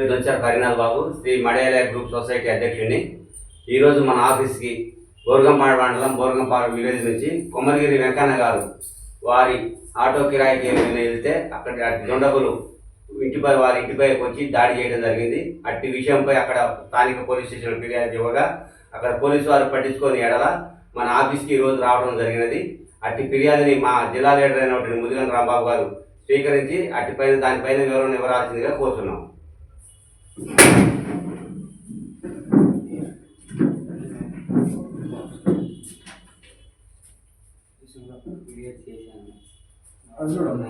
వచ్చారు కరీనాథ్ బాబు శ్రీ మడయాలయ group society అధ్యక్షుడిని. ఈరోజు మన ఆఫీస్కి బోర్గంపాడు మండలం బోర్గంపాడు విలేజ్ నుంచి కొమ్మరిగిరి వెంకన్న గారు వారి ఆటో కిరాయికి వెళ్తే అక్కడ దొండగులు ఇంటిపై వారి ఇంటిపైకి వచ్చి దాడి చేయడం జరిగింది. అట్టి విషయంపై అక్కడ స్థానిక పోలీస్ స్టేషన్ ఫిర్యాదు ఇవ్వగా అక్కడ పోలీసు వారు పట్టించుకొని ఎడల మన ఆఫీస్కి ఈరోజు రావడం జరిగినది. అట్టి ఫిర్యాదుని మా జిల్లా లీడర్ అయినటువంటి ముదిగన్ రాంబాబు గారు స్వీకరించి అట్టిపైన దానిపైన వివరణ ఇవ్వరాల్సిందిగా కోరుతున్నాం. అది చూడమ్మా.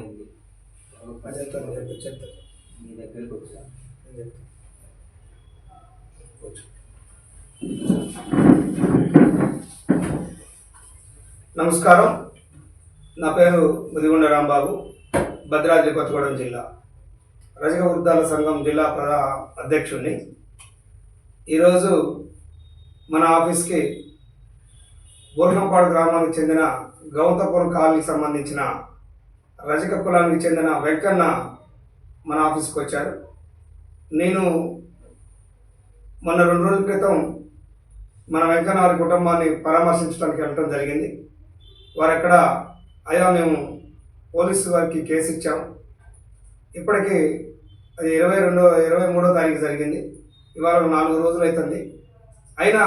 చెప్తాను చెప్తాను మీ వచ్చా నమస్కారం. నా పేరు ముదిగొండ రాంబాబు. భద్రాద్రి కొత్తగూడెం జిల్లా. రజక వృద్ధాల సంఘం జిల్లా ప్రధా అధ్యక్షుడిని ఈరోజు మన ఆఫీస్కి బోర్గంపాడు గ్రామానికి చెందిన గౌతపురం కాలనీకి సంబంధించిన రజక కులానికి చెందిన వెంకన్న మన ఆఫీస్కి వచ్చారు. నేను మొన్న రెండు రోజుల క్రితం మన వెంకన్న వారి కుటుంబాన్ని పరామర్శించడానికి వెళ్ళటం జరిగింది. వారు ఎక్కడ అయ్యా మేము పోలీసు వారికి కేసు ఇచ్చాం ఇప్పటికీ అది ఇరవై రెండో ఇరవై మూడో తారీఖు జరిగింది. ఇవాళ నాలుగు రోజులు అవుతుంది అయినా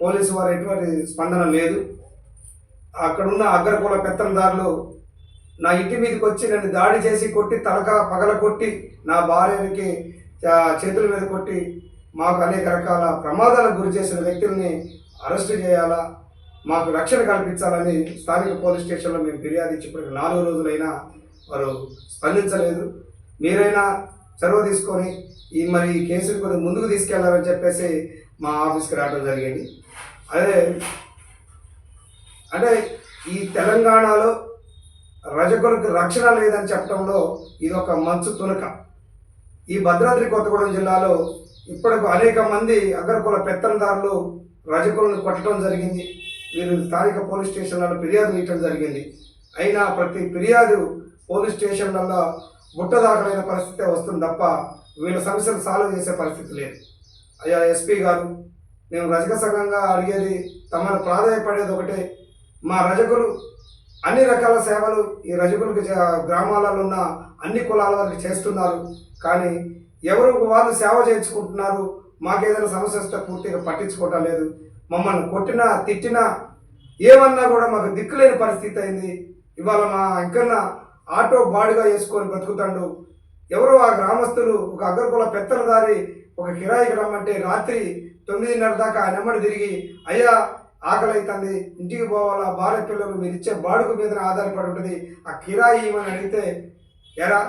పోలీసు వారు ఎటువంటి స్పందన లేదు. అక్కడున్న అగ్రకుల పెత్తందారులు నా ఇంటి మీదకి వచ్చి నన్ను దాడి చేసి కొట్టి తలక పగల కొట్టి నా భార్యకి చేతుల మీద కొట్టి మాకు అనేక రకాల ప్రమాదాలకు గురి చేసిన వ్యక్తుల్ని అరెస్ట్ చేయాలా? మాకు రక్షణ కల్పించాలని స్థానిక పోలీస్ స్టేషన్లో మేము ఫిర్యాదు ఇచ్చినప్పటికీ నాలుగు రోజులైనా వారు స్పందించలేదు. మీరైనా చొరవ తీసుకొని ఈ మరి ఈ కేసుని కొద్దిగా ముందుకు తీసుకెళ్ళాలని చెప్పేసి మా ఆఫీస్కి రావడం జరిగింది. అదే అంటే ఈ తెలంగాణలో రజకులకు రక్షణ లేదని చెప్పడంలో ఇది ఒక మంచు తునక. ఈ భద్రాద్రి కొత్తగూడెం జిల్లాలో ఇప్పటికు అనేక మంది అగ్రకుల పెత్తందారులు రజకులను కొట్టడం జరిగింది. వీరు స్థానిక పోలీస్ స్టేషన్లలో ఫిర్యాదు ఇవ్వడం జరిగింది. అయినా ప్రతి ఫిర్యాదు పోలీస్ స్టేషన్లలో బుట్టదాఖలైన పరిస్థితి వస్తుంది తప్ప వీళ్ళ సమస్యలు సాల్వ్ చేసే పరిస్థితి లేదు. అయ్యా ఎస్పీ గారు మేము రజక సంఘంగా అడిగేది తమను ప్రాధాన్యపడేది ఒకటే. మా రజకులు అన్ని రకాల సేవలు ఈ రజకులకు గ్రామాలలో ఉన్న అన్ని కులాల వారికి చేస్తున్నారు. కానీ ఎవరు వాళ్ళు సేవ చేయించుకుంటున్నారు మాకేదైనా సమస్య వస్తే పూర్తిగా పట్టించుకోవటం లేదు. మమ్మల్ని కొట్టినా తిట్టినా ఏమన్నా కూడా మాకు దిక్కులేని పరిస్థితి అయింది. ఇవాళ మా ఇంకన్నా ఆటో బాడుగా వేసుకొని బ్రతుకుతాడు. ఎవరో ఆ గ్రామస్తులు ఒక అగ్రకుల పెత్తనదారి ఒక కిరాయికి రమ్మంటే రాత్రి తొమ్మిదిన్నర దాకా ఆయన నెమ్మడి తిరిగి అయ్యా ఆకలి అవుతుంది ఇంటికి పోవాలా? భార్య పిల్లలు మీరు ఇచ్చే బాడుగు మీద ఆధారపడి ఉంటుంది. ఆ కిరాయి ఇవ్వని అడిగితే ఎరా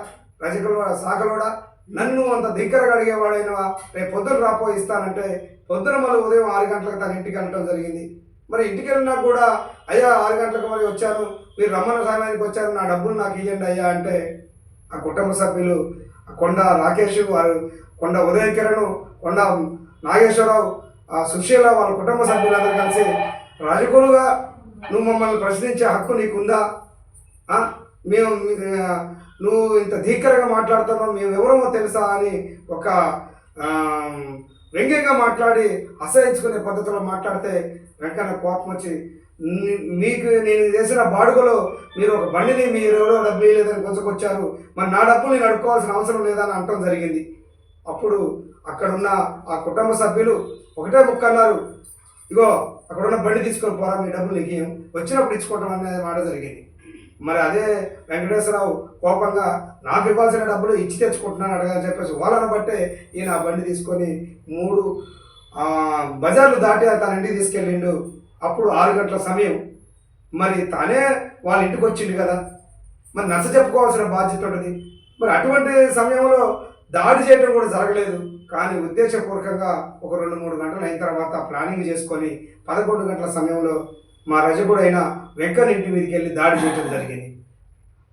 రజకులోడా సాగలోడా నన్ను అంత దగ్గరగా అడిగేవాడైనా రేపు పొద్దున రాపో ఇస్తానంటే పొద్దున మళ్ళీ ఉదయం ఆరు గంటలకు తన ఇంటికి అనటం జరిగింది. మరి ఇంటికి వెళ్ళినా కూడా అయ్యా ఆరు గంటలకు మరి వచ్చాను. మీరు రమ్మన సమయానికి వచ్చారు నా డబ్బులు నాకు ఇవ్వండి అయ్యా అంటే ఆ కుటుంబ సభ్యులు ఆ కొండ రాకేష్ వారు కొండ ఉదయ కిరణ్ కొండ నాగేశ్వరరావు ఆ సుశీల వాళ్ళ కుటుంబ సభ్యులందరూ కలిసి రాజగురుగా నువ్వు మమ్మల్ని ప్రశ్నించే హక్కు నీకుందా? మేము నువ్వు ఇంత ధీకరంగా మాట్లాడుతున్నావు మేము ఎవరమో తెలుసా అని ఒక వ్యంగ్యంగా మాట్లాడి అసహించుకునే పద్ధతిలో మాట్లాడితే వెంకన్న కోపం వచ్చి మీకు నేను చేసిన బాడుగలో మీరు ఒక బండిని మీ ఎవరో డబ్బు లేదని కొంచెకొచ్చారు మరి నా డబ్బులు నేను అడుక్కోవాల్సిన అవసరం లేదని అనటం జరిగింది. అప్పుడు అక్కడున్న ఆ కుటుంబ సభ్యులు ఒకటే ముక్క అన్నారు. ఇగో అక్కడున్న బండి తీసుకొని పోరా మీ డబ్బులు నీకు వచ్చినప్పుడు ఇచ్చుకోవటం అనే మాట జరిగింది. మరి అదే వెంకటేశ్వరరావు కోపంగా నాకు ఇవ్వాల్సిన డబ్బులు ఇచ్చి తెచ్చుకుంటున్నాను అడగని చెప్పేసి వాళ్ళని బట్టే ఈయన ఆ బండి తీసుకొని మూడు బజార్లు దాటి తన ఇంటికి తీసుకెళ్ళిండు. అప్పుడు ఆరు గంటల సమయం. మరి తానే వాళ్ళ ఇంటికి వచ్చిండు కదా. మరి నచ్చ చెప్పుకోవాల్సిన బాధ్యత ఉంటుంది. మరి అటువంటి సమయంలో దాడి చేయడం కూడా జరగలేదు. కానీ ఉద్దేశపూర్వకంగా ఒక రెండు మూడు గంటలు అయిన తర్వాత ప్లానింగ్ చేసుకొని పదకొండు గంటల సమయంలో మా రజకుడైన వెంకన్న ఇంటి మీదకి వెళ్ళి దాడి చేయడం జరిగింది.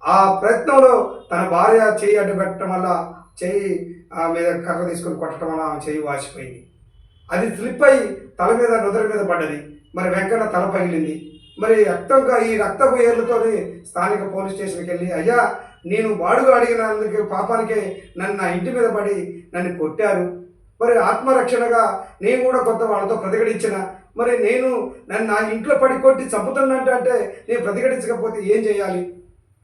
ఆ ప్రయత్నంలో తన భార్య చేయి అడ్డు పెట్టడం వల్ల చేయి ఆ మీద కర్ర తీసుకొని కొట్టడం వల్ల ఆమె చెయ్యి వాచిపోయింది అది స్లిప్ అయి తల మీద నుదర మీద పడ్డది. మరి వెంకన్న తల పగిలింది. మరి రక్తంగా ఈ రక్తపు ఏర్లతోని స్థానిక పోలీస్ స్టేషన్కి వెళ్ళి అయ్యా నేను వాడుగా అడిగినందుకు పాపానికే నన్ను నా ఇంటి మీద పడి నన్ను కొట్టారు. మరి ఆత్మరక్షణగా నేను కూడా కొంత వాళ్ళతో ప్రతిఘటించిన. మరి నేను నన్ను నా ఇంట్లో పడి కొట్టి చంపుతున్నట్టు అంటే నేను ప్రతిఘటించకపోతే ఏం చేయాలి?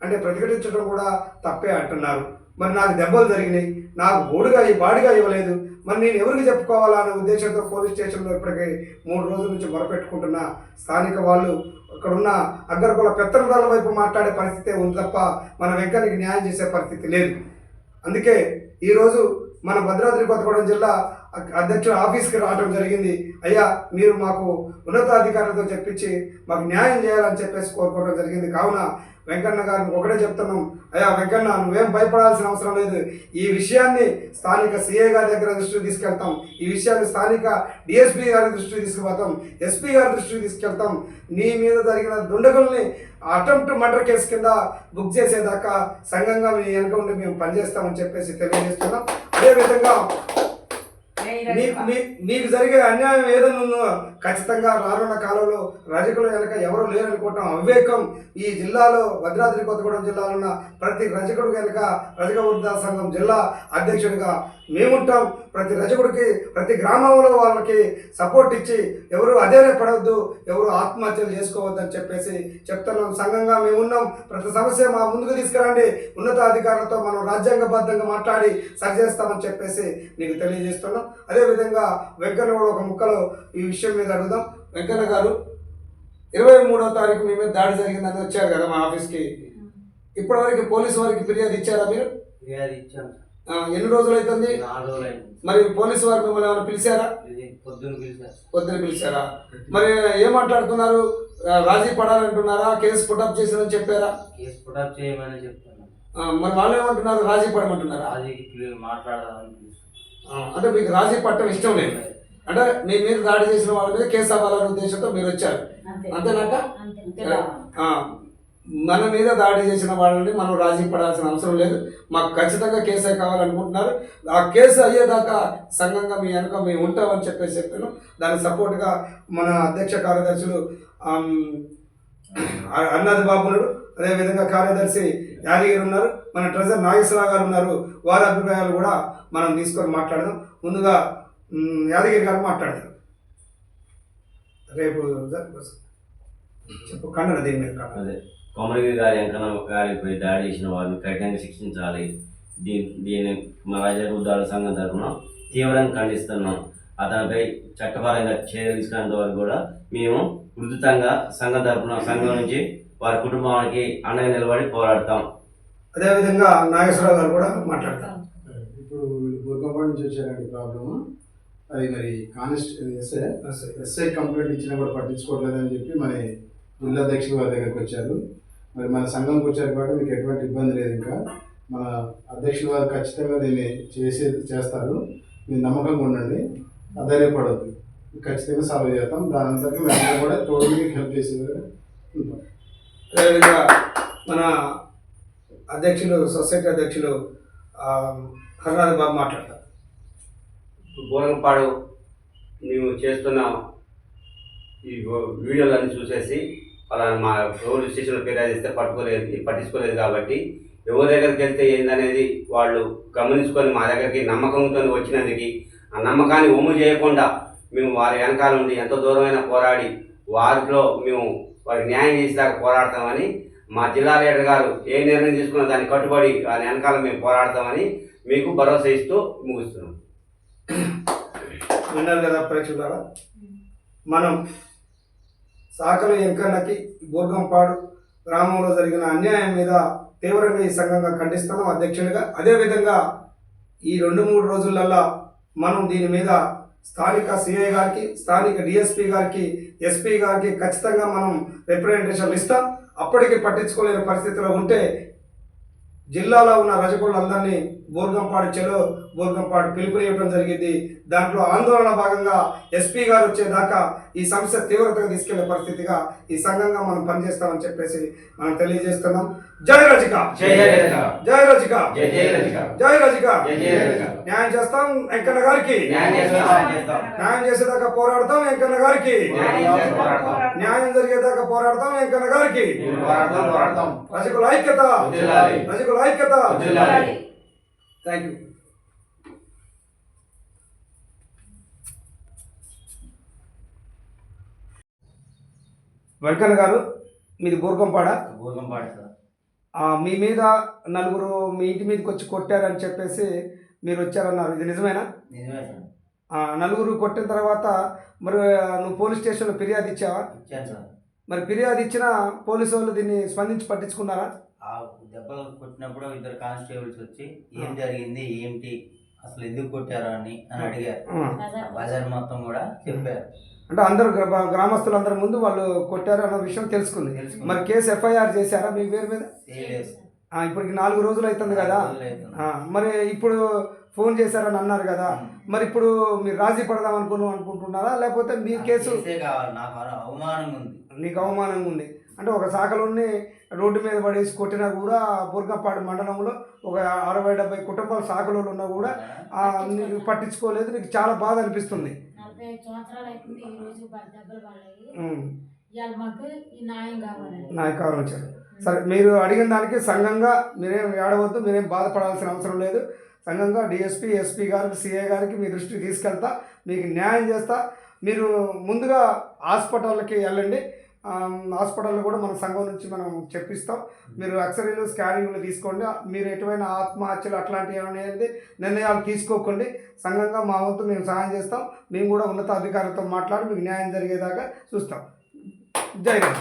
అంటే ప్రతిఘటించడం కూడా తప్పే అంటున్నారు. మరి నాకు దెబ్బలు జరిగినాయి. నాకు బోడుగా బాడిగా ఇవ్వలేదు. మరి నేను ఎవరికి చెప్పుకోవాలా అనే ఉద్దేశంతో పోలీస్ స్టేషన్లో ఇప్పటికీ మూడు రోజుల నుంచి మొరపెట్టుకుంటున్న స్థానిక వాళ్ళు అక్కడ ఉన్న అగ్రకుల పెత్తనదారుల వైపు మాట్లాడే పరిస్థితే ఉంది తప్ప మన వెంకన్నకి న్యాయం చేసే పరిస్థితి లేదు. అందుకే ఈరోజు మన భద్రాద్రి కొత్తగూడెం జిల్లా అధ్యక్షుడు ఆఫీస్కి రావడం జరిగింది. అయ్యా మీరు మాకు ఉన్నతాధికారులతో చెప్పించి మాకు న్యాయం చేయాలని చెప్పేసి కోరుకోవడం జరిగింది. కావున వెంకన్న గారిని ఒకటే చెప్తున్నాం. అయ్యా వెంకన్న నువ్వేం భయపడాల్సిన అవసరం లేదు. ఈ విషయాన్ని స్థానిక సిఐ గారి దగ్గర దృష్టికి తీసుకెళ్తాం. ఈ విషయాన్ని స్థానిక డిఎస్పీ గారి దృష్టికి తీసుకుపోతాం. ఎస్పీ గారి దృష్టికి తీసుకెళ్తాం. నీ మీద జరిగిన దుండగుల్ని అటెంప్ట్ మర్డర్ కేసు కింద బుక్ చేసేదాకా సంఘంగా మీ వెనక ఉండి మేము పనిచేస్తామని చెప్పేసి తెలియజేస్తున్నాం. అదేవిధంగా మీకు మీ- మీకు జరిగే అన్యాయం ఏదైనా ఖచ్చితంగా రానున్న కాలంలో రజకుల వెనక ఎవరు లేరనుకోవటం అవివేకం ఈ జిల్లాలో భద్రాద్రి కొత్తగూడెం జిల్లాలో ఉన్న ప్రతి రజకుడు వెనక రజక వృద్ధా సంఘం జిల్లా అధ్యక్షుడిగా మేముంటాం. ప్రతి రజకుడికి ప్రతి గ్రామంలో వాళ్ళకి సపోర్ట్ ఇచ్చి ఎవరు అదేనే పడవద్దు ఎవరు ఆత్మహత్యలు చేసుకోవద్దని చెప్పేసి చెప్తున్నాం. సంఘంగా మేము ఉన్నాం. ప్రతి సమస్య మా ముందుకు తీసుకురండి. ఉన్నతాధికారులతో మనం రాజ్యాంగబద్ధంగా మాట్లాడి సరిచేస్తామని చెప్పేసి మీకు తెలియజేస్తున్నాం. అదేవిధంగా వెంకన్న కూడా ఒక ముక్కలో ఈ విషయం మీద అడుగుదాం. వెంకన్న గారు ఇరవై మూడో తారీఖు మీ మీద దాడి జరిగిందని వచ్చారు కదా మా ఆఫీస్కి. ఇప్పటివరకు పోలీసు వారికి ఫిర్యాదు ఇచ్చారా మీరు? ఫిర్యాదు ఇచ్చాను ఎన్ని రోజులు అవుతుంది మరి పోలీసు వారు మిమ్మల్ని ఏమైనా పిలిచారా? ఇది పొద్దున్న పిలిచారు. పొద్దున పిలిచారా? మరి ఏం మాట్లాడుతున్నారు? రాజీ పడాలంటున్నారా? కేసు పుటప్ చేసిందని చెప్పారా? కేసు పుటప్ చేయమని చెప్తున్నాం ఆ, మరి వాళ్ళు ఏమంటున్నారు? రాజీ పడమంటున్నారా? అంటే మీకు రాజీ పట్టడం ఇష్టం లేదు. అంటే మీ మీద దాడి చేసిన వాళ్ళ మీద కేసు అవ్వాలనే ఉద్దేశంతో మీరు వచ్చారు. అంతేనాక? ఆ, మన మీద దాడి చేసిన వాళ్ళని మనం రాజీ పడాల్సిన అవసరం లేదు. మాకు ఖచ్చితంగా కేసే కావాలనుకుంటున్నారు. ఆ కేసు అయ్యేదాకా సంఘంగా మీ వెనుక మేము ఉంటామని చెప్పేసి చెప్తాను దానికి సపోర్ట్గా మన అధ్యక్ష కార్యదర్శులు అన్నది బాబునుడు అదేవిధంగా కార్యదర్శి యాదగిరి ఉన్నారు. మన ట్రెజర్ నాగేశ్వరరావు గారు ఉన్నారు. వారి అభిప్రాయాలు కూడా మనం తీసుకొని మాట్లాడదాం. ముందుగా యాదగిరి గారు మాట్లాడతారు రేపు చెప్పు కన్నడ దీని మీద ఖండన. కొమరగిరి గారి వెంకన్న గారిపై దాడి చేసిన వారిని కఠినంగా శిక్షించాలి. దీని దీన్ని మా రాజారుద్దాల సంఘం తరఫున తీవ్రంగా ఖండిస్తున్నాం. అతనిపై చట్టపరంగా చర్యలు తీసుకునేంత వరకు కూడా మేము ఉధృతంగా సంఘం తరఫున సంఘం నుంచి వారి కుటుంబానికి అండగా నిలబడి పోరాడతాం. అదేవిధంగా నాగేశ్వరరావు గారు కూడా మాట్లాడతారు. ఇప్పుడు వీళ్ళు బుర్గంపాడు నుంచి వచ్చారండి ప్రాబ్లమ్. అది మరి కానిస్ట్ ఎస్ఐ ఎస్ఐ కంప్లైంట్ ఇచ్చినా కూడా పట్టించుకోవట్లేదని చెప్పి మరి జిల్లా అధ్యక్షుల వారి దగ్గరికి వచ్చారు. మరి మన సంఘంకి వచ్చారు కాబట్టి మీకు ఎటువంటి ఇబ్బంది లేదు ఇంకా. మన అధ్యక్షుల వారు ఖచ్చితంగా దీన్ని చేసే చేస్తారు. మీరు నమ్మకంగా ఉండండి. అధైర్యపడవద్దు ఖచ్చితంగా సాల్వ్ చేస్తాం. దాని అంతగా మేము కూడా తోడు మీకు హెల్ప్ ఉంటాం. అదేవిధంగా మన అధ్యక్షులు సొసైటీ అధ్యక్షులు ఆ, హరినాథ్ బాబు మాట్లాడతారు. బోరంపాడు మేము చేస్తున్న ఈ వీడియోలన్నీ చూసేసి అలా మా పోలీస్ స్టేషన్లో ఫిర్యాదు చేస్తే పట్టుకోలేదు పట్టించుకోలేదు కాబట్టి ఎవరి దగ్గరికి వెళ్తే ఏందనేది వాళ్ళు గమనించుకొని మా దగ్గరికి నమ్మకంతో వచ్చినందుకు ఆ నమ్మకాన్ని ఒమ్ము చేయకుండా మేము వారి వెనకాల ఉండి ఎంతో దూరమైన పోరాడి వారిలో మేము వారికి న్యాయం చేసేదాకా పోరాడతామని మా జిల్లా లీడర్ గారు ఏ నిర్ణయం తీసుకున్నా దాన్ని కట్టుబడి వారి వెనకాల మేము పోరాడతామని మీకు భరోసా ఇస్తూ ముగిస్తున్నాం. విన్నారు కదా ప్రేక్షకులారా? మనం సాకలు ఎంకన్నకి బోర్గంపాడు గ్రామంలో జరిగిన అన్యాయం మీద తీవ్రంగా ఈ సంఘంగా ఖండిస్తున్నాం అధ్యక్షుడిగా అదేవిధంగా ఈ రెండు మూడు రోజులల్లా మనం దీని మీద స్థానిక సిఐ గారికి స్థానిక డిఎస్పీ గారికి ఎస్పీ గారికి ఖచ్చితంగా మనం రిప్రజెంటేషన్లు ఇస్తాం. అప్పటికి పట్టించుకోలేని పరిస్థితిలో ఉంటే జిల్లాలో ఉన్న రజకులందరినీ బోర్గంపాడు చెలో బోర్గంపాడు పిలుపునివ్వడం జరిగింది. దాంట్లో ఆందోళన భాగంగా ఎస్పీ గారు వచ్చేదాకా ఈ సమస్య తీవ్రతగా తీసుకెళ్ళే పరిస్థితిగా ఈ సంఘంగా మనం పనిచేస్తామని చెప్పేసి మనం తెలియజేస్తున్నాం. జయ రజిక జయ రజిక జయ రజిక జయ రజిక న్యాయం చేస్తాం వెంకన్న గారికి. న్యాయం చేసేదాకా పోరాడతాం వెంకన్న గారికి. న్యాయం జరిగేదాకా పోరాడతాం వెంకన్న గారికి. రజకుల ఐక్యత. రజకుల ఐక్యత. థ్యాంక్ యూ వెంకన్న గారు మీది బూర్గంపాడ. బూర్గంపాడ సార్. మీ మీద నలుగురు మీ ఇంటి మీదకి వచ్చి కొట్టారని చెప్పేసి మీరు వచ్చారన్నారు. ఇది నిజమేనా? నలుగురు కొట్టిన తర్వాత మరి నువ్వు పోలీస్ స్టేషన్లో ఫిర్యాదు ఇచ్చావా? మరి ఫిర్యాదు ఇచ్చిన పోలీసు వాళ్ళు దీన్ని స్పందించి పట్టించుకున్నారా? ఆ దెబ్బలు కొట్టినప్పుడు ఇద్దరు కానిస్టేబుల్స్ వచ్చి ఏం జరిగింది? ఏంటి అసలు ఎందుకు కొట్టారు? అని అని అడిగారు. బజార్ మొత్తం కూడా చెప్పారు. అంటే అందరు గ్రా- గ్రామస్తులందరి ముందు వాళ్ళు కొట్టారు అన్న విషయం తెలుసుకుంది. మరి కేసు ఎఫ్ఐఆర్ చేశారా మీ పేరు మీద? ఇప్పటికి నాలుగు రోజులు అవుతుంది కదా? మరి ఇప్పుడు ఫోన్ చేశారని అన్నారు కదా? మరి ఇప్పుడు మీరు రాజీ పడదాం అనుకుని అనుకుంటున్నారా? లేకపోతే మీ కేసు నాకు అవ- అవమానంగా ఉంది. నీకు అవమానంగా ఉంది. అంటే ఒక శాఖలోని రోడ్డు మీద పడేసి కొట్టినా కూడా బుర్గంపాడు మండలంలో ఒక అరవై డెబ్బై కుటుంబాల శాఖలో ఉన్నా కూడా నీకు పట్టించుకోలేదు. నీకు చాలా బాధ అనిపిస్తుంది. నలభై ఐదు సంవత్సరాలు అవుతుంది ఈ రోజు పది దెబ్బలు పడలేదు ఉమ్, ఇవాళ మాకు ఈ న్యాయం కావాలండి నాకు కావాలి వచ్చారు సరే మీరు అడిగిన దానికి సంఘంగా మీరేం ఏడవద్దు మీరేం బాధపడాల్సిన అవసరం లేదు. సంఘంగా డిఎస్పీ ఎస్పీ గారికి సిఏ గారికి మీ దృష్టికి తీసుకెళ్తా మీకు న్యాయం చేస్తా. మీరు ముందుగా హాస్పిటల్కి వెళ్ళండి. హాస్పిటల్లో కూడా మన సంఘం నుంచి మనం చెప్పిస్తాం. మీరు ఎక్స్రేలు స్కానింగ్లు తీసుకోండి. మీరు ఎటువంటి ఆత్మహత్యలు అట్లాంటివి అనేది నిర్ణయాలు తీసుకోకండి. సంఘంగా మా వంతు మేము సహాయం చేస్తాం. మేము కూడా ఉన్నత అధికారులతో మాట్లాడి మీకు న్యాయం జరిగేదాకా చూస్తాం. జై హింద్.